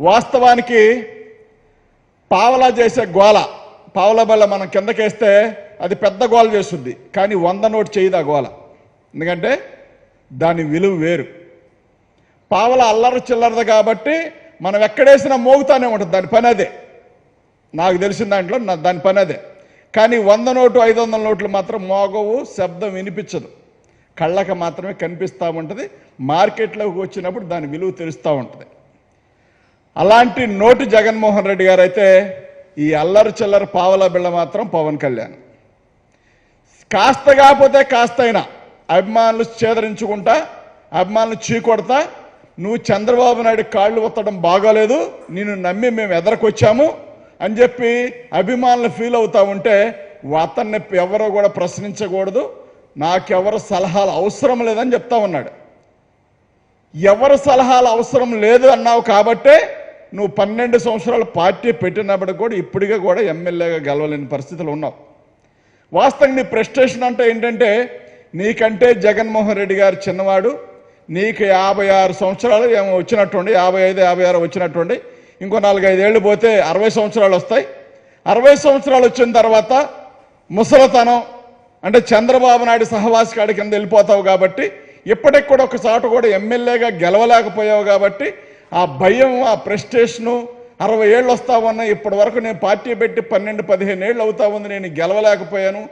వాస్తవానికి పావలా చేసే గోల పావలా బల్ల మనం కిందకేస్తే అది పెద్ద గోల చేస్తుంది. కానీ వంద నోటు చేయదు ఆ గోల. ఎందుకంటే దాని విలువ వేరు. పావల అల్లరి చిల్లరది కాబట్టి మనం ఎక్కడేసినా మోగుతానే ఉంటుంది. దాని పని అదే. నాకు తెలిసిన దాంట్లో నా దాని పని అదే. కానీ వంద నోటు ఐదు వందల నోట్లు మాత్రం మోగవు శబ్దం వినిపించదు. కళ్ళకు మాత్రమే కనిపిస్తూ ఉంటుంది. మార్కెట్లోకి వచ్చినప్పుడు దాని విలువ తెలుస్తూ ఉంటుంది. అలాంటి నోటు జగన్మోహన్ రెడ్డి గారు అయితే ఈ అల్లరి చిల్లర పావల బిళ్ళ మాత్రం పవన్ కళ్యాణ్. కాస్త కాకపోతే కాస్త అభిమానులు చేదరించుకుంటా అభిమానులు చీకొడతా నువ్వు చంద్రబాబు నాయుడు కాళ్ళు ఒత్తడం బాగోలేదు నిన్ను నమ్మి మేము ఎదరకొచ్చాము అని చెప్పి అభిమానులు ఫీల్ అవుతా ఉంటే అతన్ని ఎవరో కూడా ప్రశ్నించకూడదు నాకెవరు సలహాలు అవసరం లేదని చెప్తా ఉన్నాడు. ఎవరు సలహాలు అవసరం లేదు అన్నావు కాబట్టే నువ్వు పన్నెండు సంవత్సరాలు పార్టీ పెట్టినప్పుడు కూడా ఇప్పటికే కూడా ఎమ్మెల్యేగా గెలవలేని పరిస్థితులు ఉన్నావు. వాస్తవంగా నీ ప్రెస్టేషన్ అంటే ఏంటంటే నీకంటే జగన్మోహన్ రెడ్డి గారు చిన్నవాడు నీకు యాభై ఆరు సంవత్సరాలు ఏమో వచ్చినట్టుండి యాభై ఐదు యాభై ఆరు వచ్చినట్టుండి ఇంకో నాలుగైదేళ్ళు పోతే అరవై సంవత్సరాలు వస్తాయి. అరవై సంవత్సరాలు వచ్చిన తర్వాత ముసలతనం అంటే చంద్రబాబు నాయుడు సహవాసి కాడి కింద వెళ్ళిపోతావు కాబట్టి ఇప్పటికి కూడా ఒక చోట కూడా ఎమ్మెల్యేగా గెలవలేకపోయావు కాబట్టి ఆ భయం ఆ ప్రెస్టేషను అరవై ఏళ్ళు వస్తామన్నా ఇప్పటి వరకు నేను పార్టీ పెట్టి పన్నెండు పదిహేను ఏళ్ళు అవుతా ఉంది. నేను గెలవలేకపోయాను.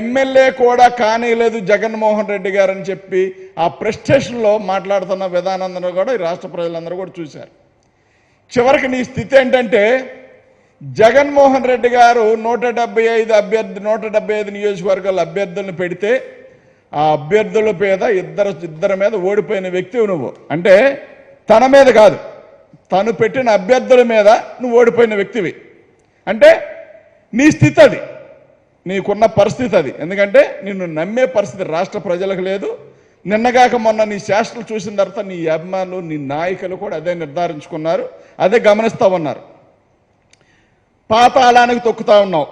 ఎమ్మెల్యే కూడా కానీలేదు జగన్మోహన్ రెడ్డి గారని చెప్పి ఆ ప్రెస్టేషన్లో మాట్లాడుతున్న విధానందరూ కూడా ఈ రాష్ట్ర ప్రజలందరూ కూడా చూశారు. చివరికి నీ స్థితి ఏంటంటే జగన్మోహన్ రెడ్డి గారు నూట డెబ్బై ఐదు అభ్యర్థి నూట డెబ్బై ఐదు నియోజకవర్గాల అభ్యర్థులను పెడితే ఆ అభ్యర్థుల మీద ఇద్దరు ఇద్దరి మీద ఓడిపోయిన వ్యక్తివి నువ్వు. అంటే తన మీద కాదు. తను పెట్టిన అభ్యర్థుల మీద నువ్వు ఓడిపోయిన వ్యక్తివి. అంటే నీ స్థితి అది. నీకున్న పరిస్థితి అది. ఎందుకంటే నిన్ను నమ్మే పరిస్థితి రాష్ట్ర ప్రజలకు లేదు. నిన్నగాక మొన్న నీ శాస్త్రలు చూసిన తర్వాత నీ అభిమానులు నీ నాయకులు కూడా అదే నిర్ధారించుకున్నారు. అదే గమనిస్తూ ఉన్నారు. పాతాళానికి తొక్కుతా ఉన్నావు.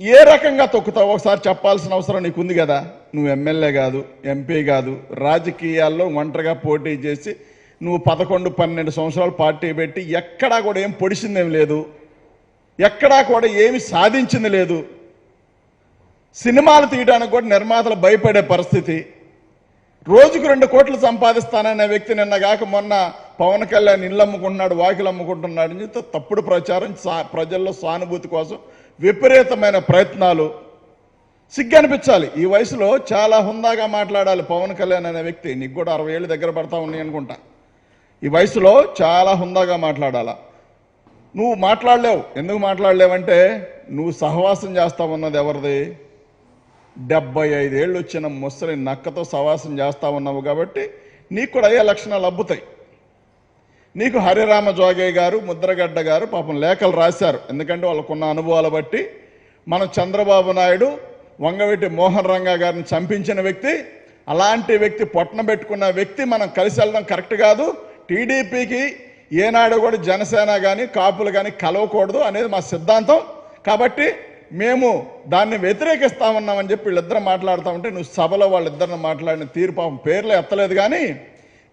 ఏ రకంగా తొక్కుతావు? ఒకసారి చెప్పాల్సిన అవసరం నీకుంది కదా. నువ్వు ఎమ్మెల్యే కాదు ఎంపీ కాదు. రాజకీయాల్లో ఒంటరిగా పోటీ చేసి నువ్వు పదకొండు పన్నెండు సంవత్సరాలు పార్టీ పెట్టి ఎక్కడా కూడా ఏం పొడిచిందేం లేదు. ఎక్కడా కూడా ఏమి సాధించింది లేదు. సినిమాలు తీయడానికి కూడా నిర్మాతలు భయపడే పరిస్థితి. రోజుకు రెండు కోట్లు సంపాదిస్తాననే వ్యక్తి నిన్నగాక మొన్న పవన్ కళ్యాణ్ ఇల్లు అమ్ముకుంటున్నాడు వాకిలు అమ్ముకుంటున్నాడు అని చెప్తే తప్పుడు ప్రచారం సా- ప్రజల్లో సానుభూతి కోసం విపరీతమైన ప్రయత్నాలు. సిగ్గనిపించాలి ఈ వయసులో చాలా హుందాగా మాట్లాడాలి పవన్ కళ్యాణ్ అనే వ్యక్తి. నీకు కూడా అరవై ఏళ్ళు దగ్గర పడతా ఉన్నాయి అనుకుంటా. ఈ వయసులో చాలా హుందాగా మాట్లాడాలా. నువ్వు మాట్లాడలేవు. ఎందుకు మాట్లాడలేవంటే నువ్వు సహవాసం చేస్తా ఉన్నది ఎవరిది? డెబ్బై ఐదేళ్ళు వచ్చిన ముసలి నక్కతో సహవాసం చేస్తా ఉన్నావు కాబట్టి నీకు కూడా అయ్యే లక్షణాలు అబ్బుతాయి. నీకు హరిరామ జోగయ్య గారు ముద్రగడ్డ గారు పాపం లేఖలు రాశారు. ఎందుకంటే వాళ్ళకున్న అనుభవాలు బట్టి మన చంద్రబాబు నాయుడు వంగవెట్టి మోహన్ రంగా గారిని చంపించిన వ్యక్తి అలాంటి వ్యక్తి పొట్టన పెట్టుకున్న వ్యక్తి మనం కలిసి వెళ్ళడం కరెక్ట్ కాదు. టీడీపీకి ఏనాడు కూడా జనసేన కానీ కాపులు కానీ కలవకూడదు అనేది మా సిద్ధాంతం. కాబట్టి మేము దాన్ని వ్యతిరేకిస్తామన్నామని చెప్పి వీళ్ళిద్దరు మాట్లాడుతూ ఉంటే నువ్వు సభలో వాళ్ళిద్దరిని మాట్లాడిన తీరు పాపం పేర్లు ఎత్తలేదు కానీ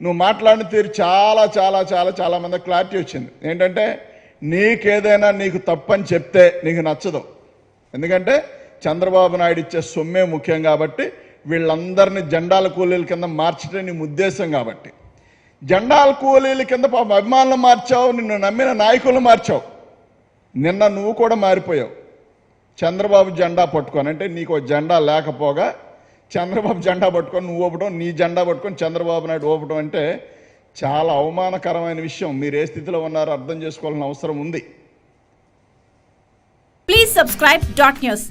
నువ్వు మాట్లాడిన తీరు చాలా చాలా చాలా చాలా మంది క్లారిటీ వచ్చింది. ఏంటంటే నీకేదైనా నీకు తప్పని చెప్తే నీకు నచ్చదు. ఎందుకంటే చంద్రబాబు నాయుడు ఇచ్చే సొమ్మే ముఖ్యం కాబట్టి వీళ్ళందరినీ జెండాల కూలీల కింద మార్చడం నీ ఉద్దేశం కాబట్టి. జెండాల కూలీల కింద పాపం అభిమానులు మార్చావు నిన్ను నమ్మిన నాయకులు మార్చావు. నిన్న నువ్వు కూడా మారిపోయావు. చంద్రబాబు జెండా పట్టుకొని అంటే నీకు జెండా లేకపోగా చంద్రబాబు జెండా పట్టుకొని నువ్వు ఊపడం నీ జెండా పట్టుకొని చంద్రబాబు నాయుడు ఊపడం అంటే చాలా అవమానకరమైన విషయం. మీరు ఏ స్థితిలో ఉన్నారో అర్థం చేసుకోవాల్సిన అవసరం ఉంది. Please subscribe dot news